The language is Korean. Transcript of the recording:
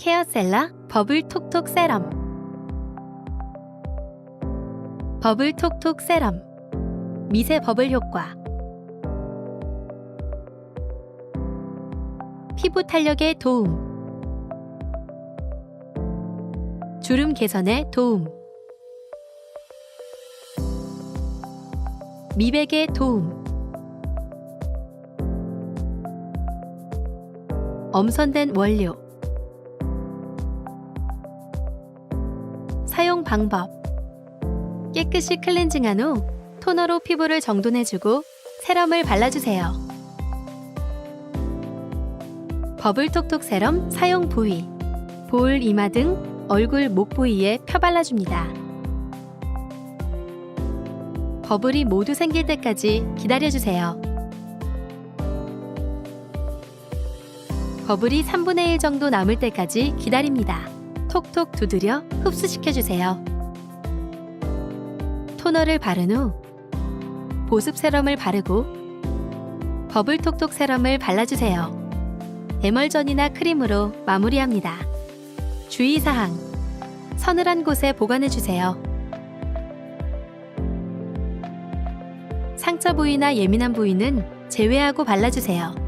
케어셀라 버블 톡톡 세럼. 버블 톡톡 세럼. 미세 버블 효과. 피부 탄력에 도움. 주름 개선에 도움. 미백에 도움. 엄선된 원료 사용 방법 깨끗이 클렌징한 후 토너로 피부를 정돈해주고 세럼을 발라주세요. 버블톡톡 세럼 사용 부위 볼, 이마 등 얼굴, 목 부위에 펴발라줍니다. 버블이 모두 생길 때까지 기다려주세요. 버블이 3분의 1 정도 남을 때까지 기다립니다. 톡톡 두드려 흡수시켜주세요. 토너를 바른 후 보습 세럼을 바르고 버블 톡톡 세럼을 발라주세요. 에멀전이나 크림으로 마무리합니다. 주의사항 서늘한 곳에 보관해주세요. 상처 부위나 예민한 부위는 제외하고 발라주세요.